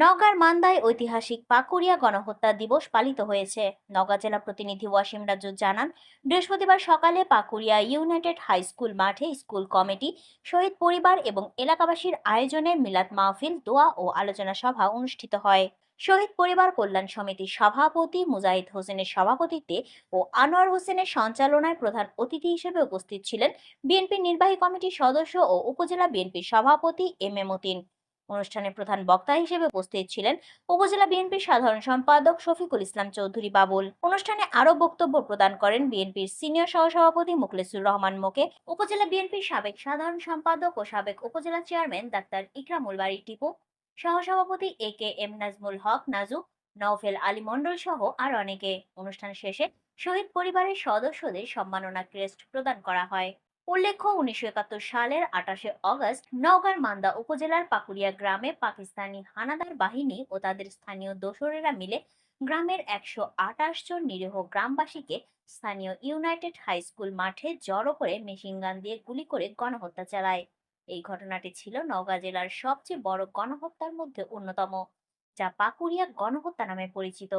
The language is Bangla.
নওগাঁর মান্দায় ঐতিহাসিক পাকুড়িয়া গণহত্যা দিবস পালিত হয়েছে। নওগাঁ জেলা প্রতিনিধি ওয়াসিম রাজু জানান, বৃহস্পতিবার সকালে পাকুড়িয়া ইউনাইটেড হাই স্কুল মাঠে স্কুল কমিটি, শহীদ পরিবার এবং এলাকাবাসীর আয়োজনে মিলাদ মাহফিল, দোয়া ও আলোচনা সভা অনুষ্ঠিত হয়। শহীদ পরিবার কল্যাণ সমিতির সভাপতি মুজাহিদ হোসেনের সভাপতিত্বে ও আনোয়ার হোসেনের সঞ্চালনায় প্রধান অতিথি হিসেবে উপস্থিত ছিলেন বিএনপির নির্বাহী কমিটির সদস্য ও উপজেলা বিএনপির সভাপতি এম এ মতিন। অনুষ্ঠানে প্রধান বক্তা হিসেবে উপস্থিত ছিলেন উপজেলা বিএনপির সাধারণ সম্পাদক শফিকুল ইসলাম চৌধুরী বাবুল। অনুষ্ঠানে আরও বক্তব্য প্রদান করেন বিএনপির সিনিয়র সহসভাপতি মুখলেসুর রহমান মোকে, উপজেলা বিএনপির সাবেক সাধারণ সম্পাদক ও সাবেক উপজেলা চেয়ারম্যান ডাক্তার ইকরামুল বাড়ি টিপু, সহসভাপতি A K M Nazmul Haque Naju, Naufel Ali Mondal সহ আর অনেকে। অনুষ্ঠান শেষে শহীদ পরিবারের সদস্যদের সম্মাননা ক্রেস্ট প্রদান করা হয়। উল্লেখ্য, উনিশশো একাত্তর সালের আঠাশে অগস্ট নওগাঁর মান্দা উপজেলার পাকুড়িয়া গ্রামে পাকিস্তানি হানাদার বাহিনী ও তাদের স্থানীয় দোসরেরা মিলে গ্রামের একশো আঠাশ জন নিরীহ গ্রামবাসীকে স্থানীয় ইউনাইটেড হাই স্কুল মাঠে জড়ো করে মেশিনগান দিয়ে গুলি করে গণহত্যা চালায়। এই ঘটনাটি ছিল নওগাঁ জেলার সবচেয়ে বড় গণহত্যার মধ্যে অন্যতম, যা পাকুড়িয়া গণহত্যা নামে পরিচিত।